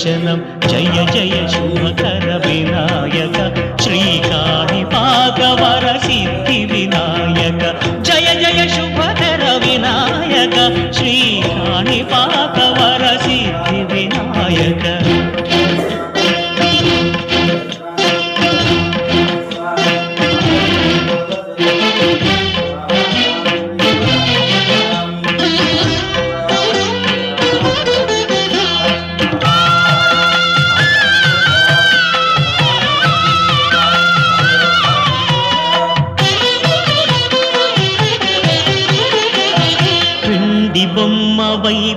దర్శనం. జయ జయ శుభకర వినాయక.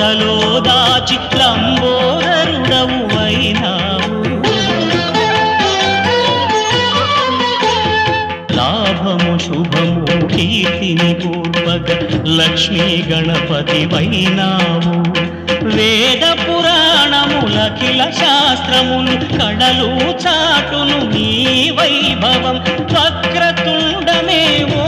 బొజ్జలో దాచి లంబోదరుడవు అయినావు లాభము శుభము కీర్తిని పూర్వక లక్ష్మీ గణపతి వైనావు వేద పురాణములఖిల శాస్త్రములు కడలు చాటును నీ వైభవం వక్రతుండమేవో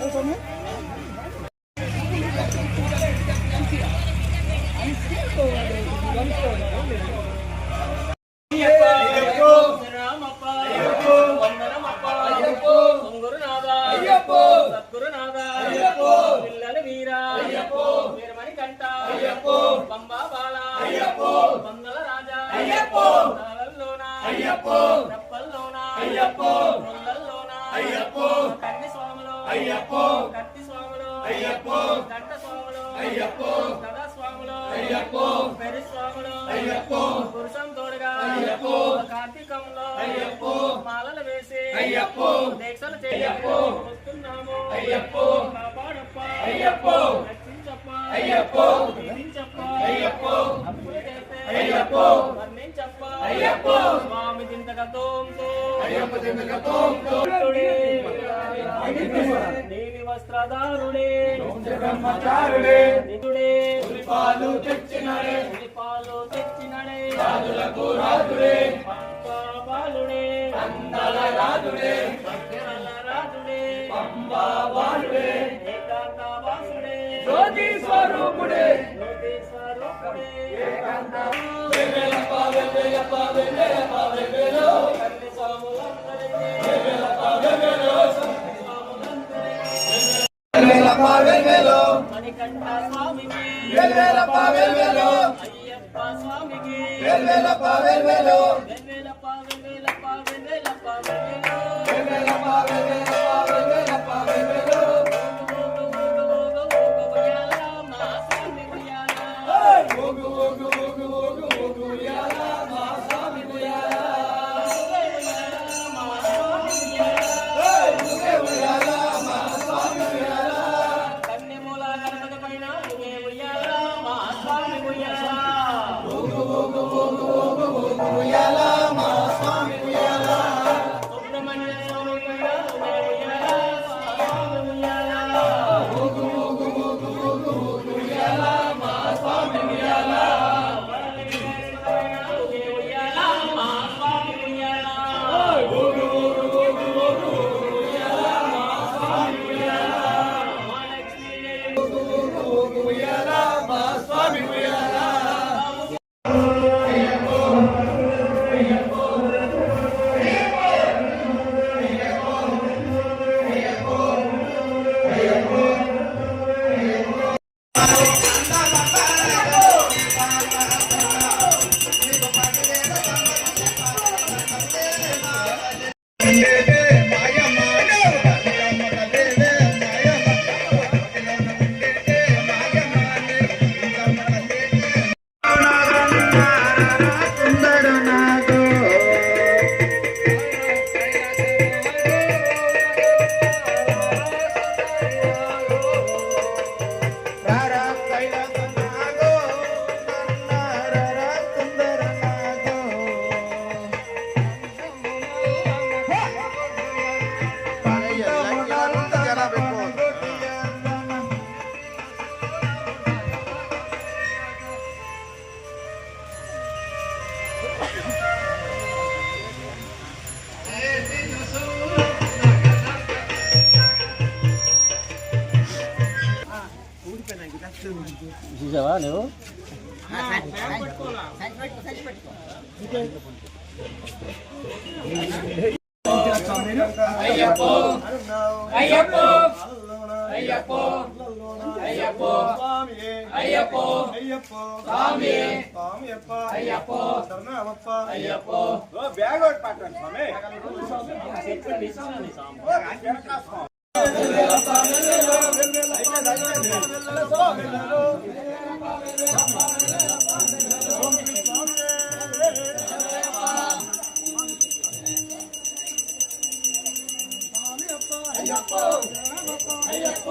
여전히 వర్ణించప్ప స్వామి చింతకతోంతో దేవి వస్త్రధారుడే. నిధుడే. పాలు తెచ్చినడే. పాలు తెచ్చినడే. రాజులకు రాజుడే. బాలుడే అందల రాజుడే భక్తుల రాజుడే పంబా బాలుడే ఏకాంత వాసుడే జ్యోతి స్వరూపుడే. జ్యోతి స్వరూపుడే ఏకాంత వెల్లెలప్ప వెల్లెలప్ప వెల్లెలప్ప వెల్లెలో కన్ని స్వాములందరికీ వెల్లెలప్ప వెల్లెలో మణికంఠ స్వామికి అయ్యప్ప స్వామికి ఉయ్యాల. మా చూసావా నువ్వు? బ్యాగ్ ఒకటి పట్టండి స్వామి. Ayyappa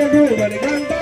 gonna do it when it comes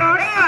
করে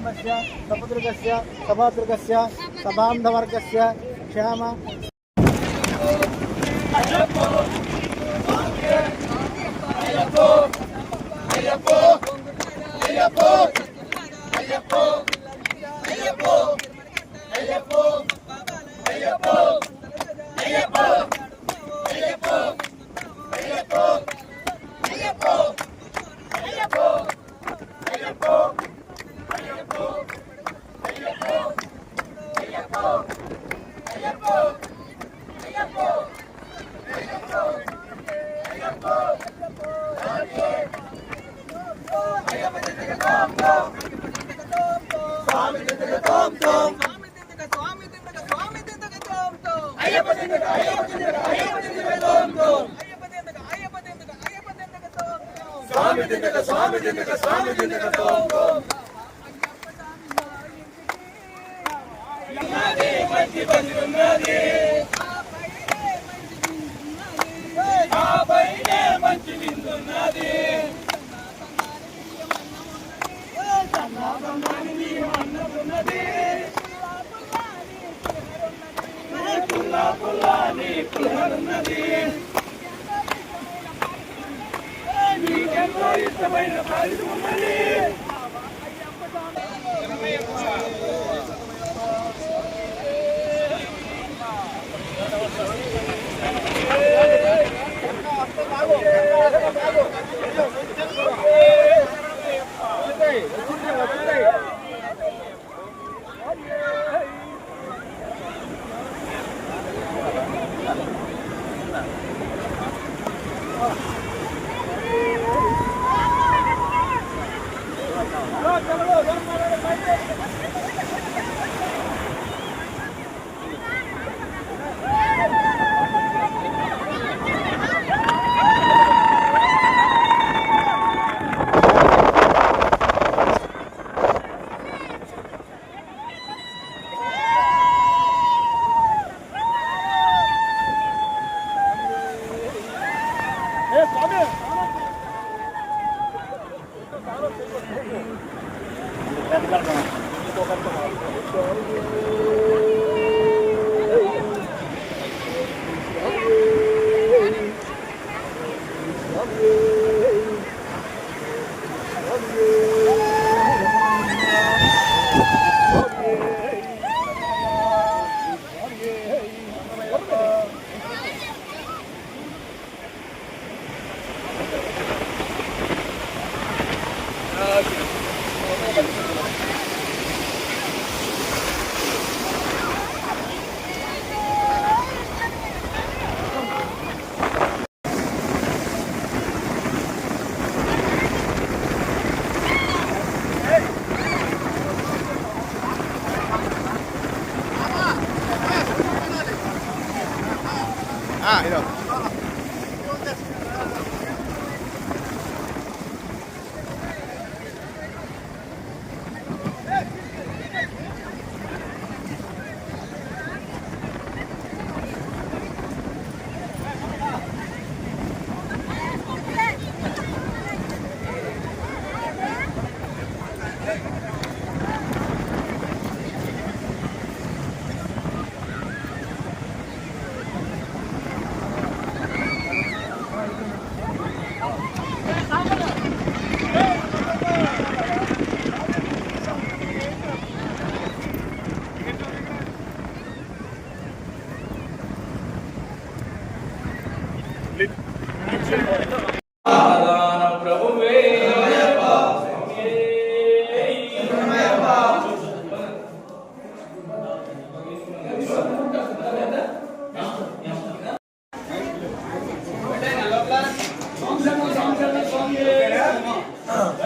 సకుటుంబస్య సపుత్రికస్య సభాతృకస్య సబాంధవర్గస్య స్వామి దిండక స్వామి దిండక స్వామి దిండక తోం తోం ఉన్నది మంచి మంచి ఉన్నది ఇష్టమైన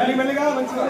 పాలిది మెల్లిగా మంచిగా